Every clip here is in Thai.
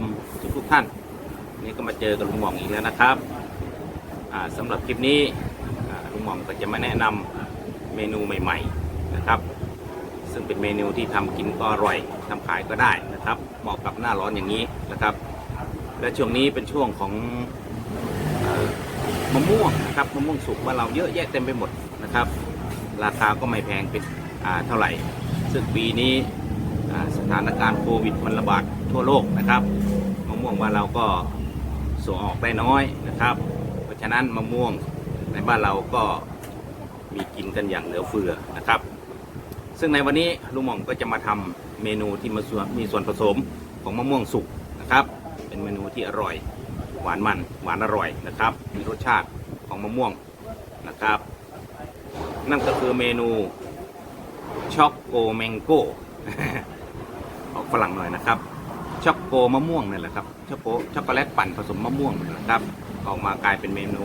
มทุกทุกท่าน นี่ก็มาเจอกับลุงหม่องอีกแล้วนะครับอ่าสำหรับคลิปนี้ลุงหม่องก็จะมาแนะนำเมนูใหม่ๆนะครับ ซึ่งเป็นเมนูที่ทำกินก็อร่อยทำขายก็ได้นะครับเหมาะกับหน้าร้อนอย่างนี้นะครับ และช่วงนี้เป็นช่วงของอมะม่วงนะครับมะม่วงสุกว่าเราเยอะแยะเต็มไปหมดนะครับ ราคาก็ไม่แพงเป็นเท่าไหร่ ซึ่งปีนี้สถานการณ์โควิดมันระบาด ทั่วโลกนะครับมะม่วงบ้านเราก็ส่งออกได้น้อยนะครับ เพราะฉะนั้นมะม่วงในบ้านเราก็มีกินกันอย่างเหลือเฟือนะครับ ซึ่งในวันนี้ลุงหม่องก็จะมาทำเมนูที่มาส่วนมีส่วนผสมของมะม่วงสุกนะครับ เป็นเมนูที่อร่อย หวานมันหวานอร่อยนะครับ มีรสชาติของมะม่วงนะครับ นั่นก็คือเมนูช็อกโกแมงโก้ออกฝรั่งหน่อยนะครับ ช็อกโกมะม่วงนี่แหละครับช็อกโกช็อกโกแลตปั่นผสมมะม่วงนะครับ ออกมากลายเป็นเมนู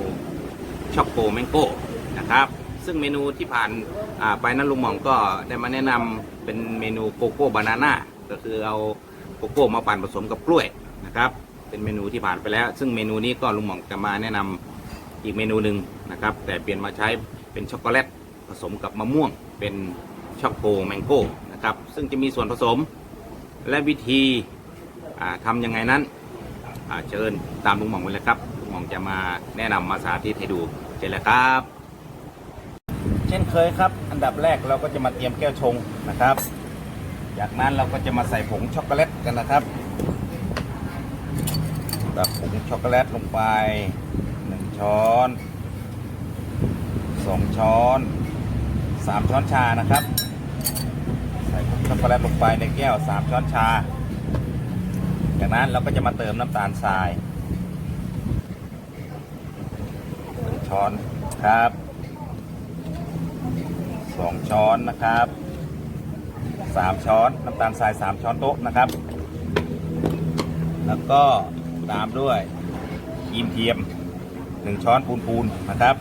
ช็อกโกแมงโก้นะครับ ซึ่งเมนูที่ผ่านไปนั้นลุงหม่องก็ได้มาแนะนำเป็นเมนูโกโก้บานาน่าก็คือเอาโกโก้มาปั่นผสมกับกล้วยนะครับ เป็นเมนูที่ผ่านไปแล้ว ซึ่งเมนูนี้ก็ลุงหม่องจะมาแนะนำอีกเมนูหนึ่งนะครับ แต่เปลี่ยนมาใช้เป็นช็อกโกแลตผสมกับมะม่วง เป็นช็อกโกแมงโก้นะครับซึ่งจะมีส่วนผสมและวิธี ทำยังไงนั้นเชิญตามลุงหม่องไปเลยครับลุงหม่องจะมาแนะนำมาสาธิตให้ดูเชิญเลยครับ เช่นเคยครับ อันดับแรกเราก็จะมาเตรียมแก้วชงนะครับ จากนั้นเราก็จะมาใส่ผงช็อกโกแลตกันนะครับตักผงช็อกโกแลตลงไปหนึ่งช้อนสองช้อนสามช้อนชานะครับ ใส่ผงช็อกโกแลตลงไปในแก้วสามช้อนชา จากนั้นเราก็จะมาเติมน้ำตาลทรายหนึ่งช้อนครับสองช้อนนะครับสามช้อนน้ำตาลทรายสามช้อนโต๊ะนะครับ แล้วก็ตามด้วยครีมเทียมหนึ่งช้อนพูนๆนนะครับ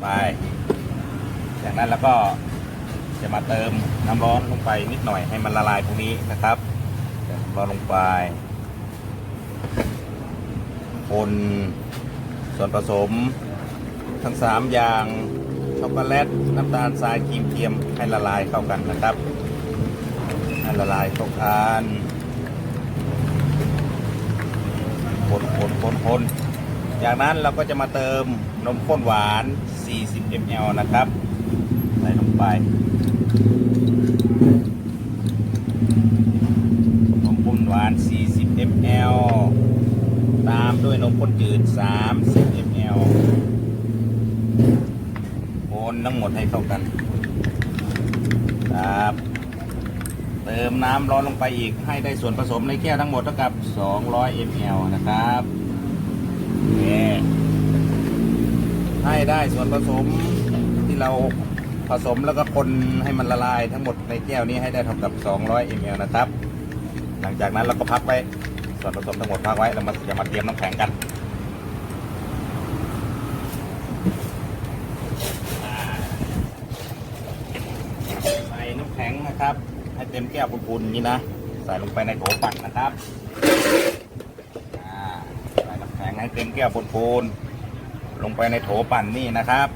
ไป จากนั้นแล้วก็จะมาเติมน้ำร้อนลงไปนิดหน่อยให้มันละลายตรงนี้นะครับ มน้ำร้อนลงไป คนส่วนผสม ทั้งสามอย่าง ช็อกโกแลต น้ำตาลทรายครีมเทียมให้ละลายเข้ากันนะครับให้ละลายเข้ากันคนคนคนคนจากนั้นเราก็จะมาเติมนมข้นหวาน 40 ml นะครับ ใส่ลงไป นมข้น หวาน 40 ml ตามด้วยนมข้นจืด 30 ml คนทั้งหมดให้เข้ากัน ครับ เติมน้ำร้อนลงไปอีกให้ได้ส่วนผสมในแก้วทั้งหมดเท่ากับ 200 ml นะครับนี่ให้ได้ส่วนผสมที่เราผสมแล้วก็คนให้มันละลายทั้งหมดในแก้วนี้ให้ได้เท่ากับ 200 ml นะครับ หลังจากนั้นเราก็พักไว้ ส่วนผสมทั้งหมดพักไว้ เรามาจะมาเตรียมน้ำแข็งกันใส่น้ำแข็งนะครับ ให้เต็มแก้วพูนๆอย่างนี้นะ ใส่ลงไปในโถปั่นนะครับใส่น้ำแข็งให้เต็มแก้วพูนๆลงไปในโถปั่นนี่นะครับ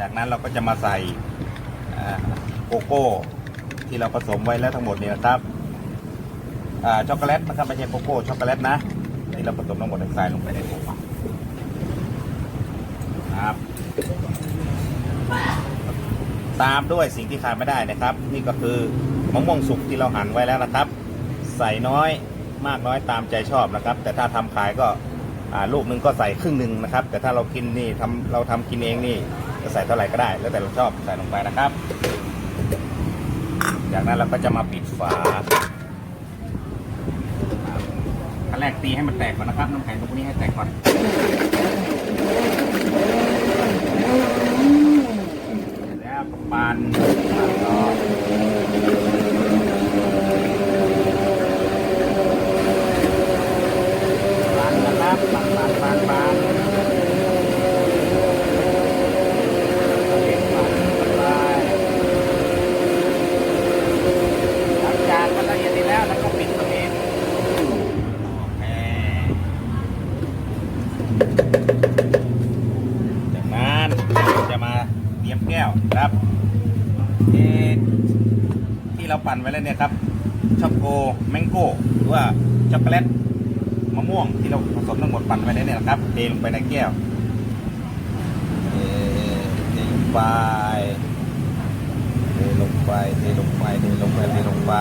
จากนั้นเราก็จะมาใส่โกโก้ที่เราผสมไว้แล้วทั้งหมดนี่นะครับ ช็อกโกแลตนะครับไม่ใช่โกโก้ช็อกโกแลตนะที่เราผสมทั้งหมดใส่ลงไปในถปั่นครับ ตามด้วยสิ่งที่ขาดไม่ได้นะครับ นี่ก็คือมะม่วงสุกที่เราหั่นไว้แล้วนะครับ ใส่น้อยมากน้อยตามใจชอบนะครับ แต่ถ้าทำขายก็ลูกนึงก็ใส่ครึ่งหนึ่งนะครับ แต่ถ้าเรากินนี่ทำเราทำกินเองนี่จะใส่เท่าไหร่ก็ได้ แล้วแต่เราชอบใส่ลงไปนะครับ จากนั้นเราก็จะมาปิดฝา ขั้นแรกตีให้มันแตกก่อนนะครับน้ำแข็งตรงนี้ให้แตกก่อน แล้วก็ปั่นปั่นต่อปั่นนะครับปั่นปั่นปั่นปั่นเด็กปั่นปั่นไปหลังจากมันละเอียดดีแล้วแล้วก็ปิดตัวเอง ที่เราปั่นไว้แล้วเนี่ยครับช็อกโกแมงโก้หรือว่าช็อกโกแลตมะม่วงที่เราผสมทั้งหมดปั่นไว้แล้วเนี่ยครับเทลงไปในแก้วเทเทลงไปเทลงไปเทลงไปเทลงไปเทลงไป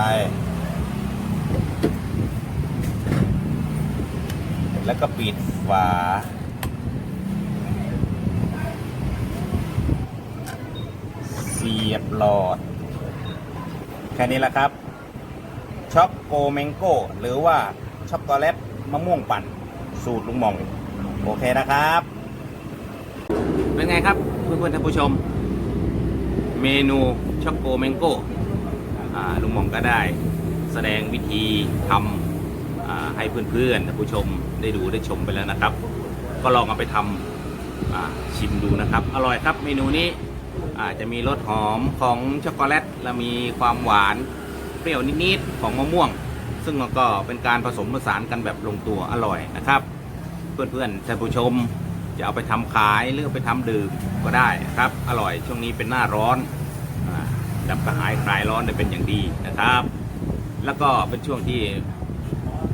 แล้วก็ปิดฝา สียบหลอด แค่นี้แหละครับช็อกโกแมงโก้หรือว่าช็อกโกแลตมะม่วงปั่น สูตรลุงหมอง โอเคนะครับ เป็นไงครับเพื่อนๆท่านผู้ชม เมนูช็อกโกแมงโก้ลุงหมองก็ได้ แสดงวิธีทำให้เพื่อนๆท่านผู้ชมได้ดูได้ชมไปแล้วนะครับ ก็ลองเอาไปทำชิมดูนะครับ อร่อยครับเมนูนี้ อาจจะมีรสหอมของช็อกโกแลต และมีความหวานเปรี้ยวนิดๆของมะม่วง ซึ่งมันก็เป็นการผสมผสานกันแบบลงตัวอร่อยนะครับ เพื่อนๆท่านผู้ชมจะเอาไปทำขายหรือเอาไปทำดื่มก็ได้ครับ อร่อยช่วงนี้เป็นหน้าร้อนดับกระหายคลายร้อนได้เป็นอย่างดีนะครับ แล้วก็เป็นช่วงที่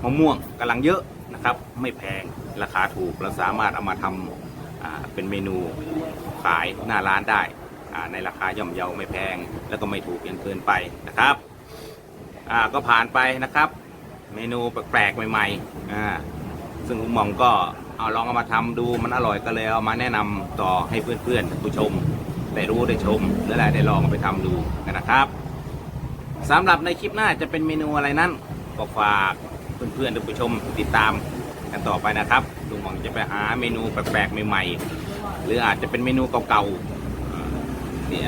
มะม่วงกำลังเยอะนะครับ ไม่แพงราคาถูกเราสามารถเอามาทำอ่าเป็นเมนูขายหน้าร้านได้ ในราคาย่อมเยาไม่แพง แล้วก็ไม่ถูกจนเกินไปนะครับอ่าก็ผ่านไปนะครับ เมนูแปลกๆใหม่ๆอ่าซึ่งลุงหมองก็เอาลองเอามาทำดูมันอร่อยก็เลยเอามาแนะนำต่อให้เพื่อนๆผู้ชมได้รู้ได้ชมและได้ลองไปทำดูกันนะครับสำหรับในคลิปหน้าจะเป็นเมนูอะไรนั้นก็ฝากเพื่อนๆผู้ชมติดตามกันต่อไปนะครับลุงหมองจะไปหาเมนูแปลกๆใหม่ๆ หรืออาจจะเป็นเมนูเก่าๆ ที่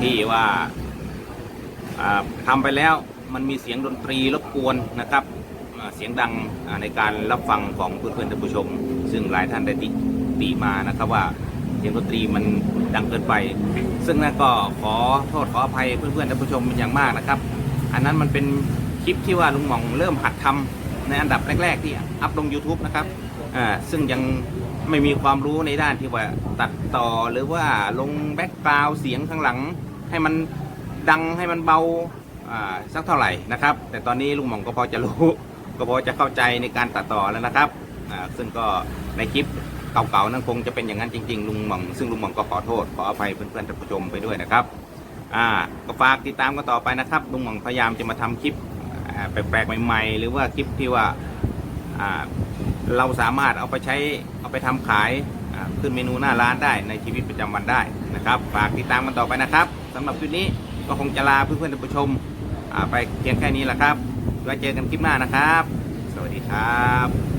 ที่ว่าอ่าทำไปแล้วมันมีเสียงดนตรีรบกวนนะครับเสียงดังในการรับฟังของเพื่อนๆท่านผู้ชม ซึ่งหลายท่านได้ติติมานะครับว่าเสียงดนตรีมันดังเกินไป ซึ่งนั่นก็ขอโทษขออภัยเพื่อนๆท่านผู้ชมเป็นอย่างมากนะครับ อันนั้นมันเป็นคลิปที่ว่าลุงหม่องเริ่มหัดทำในอันดับแรกๆที่อัพลง YouTube นะครับซึ่งยัง ไม่มีความรู้ในด้านที่ว่าตัดต่อหรือว่าลงแบ็กกราวเสียงข้างหลัง ให้มันดังให้มันเบาสักเท่าไหร่นะครับ แต่ตอนนี้ลุงหม่องก็พอจะรู้ ก็พอจะเข้าใจในการตัดต่อแล้วนะครับซึ่งก็ในคลิปเก่าๆนั้นคงจะเป็นอย่างนั้นจริงๆลุงหม่องซึ่งลุงหม่องก็ขอโทษขออภัยเพื่อนๆท่านผู้ชมไปด้วยนะครับอ่าก็ฝากติดตามกันต่อไปนะครับลุงหม่องพยายามจะมาทำคลิปแปลกๆใหม่ๆ หรือว่าคลิปที่ว่า เราสามารถเอาไปใช้เอาไปทำขายขึ้นเมนูหน้าร้านได้ในชีวิตประจำวันได้นะครับฝากติดตามกันต่อไปนะครับสำหรับคลิปนี้ก็คงจะลาเพื่อนๆท่านผู้ชมไปเพียงแค่นี้แหละครับไว้เจอกันคลิปหน้านะครับ สวัสดีครับ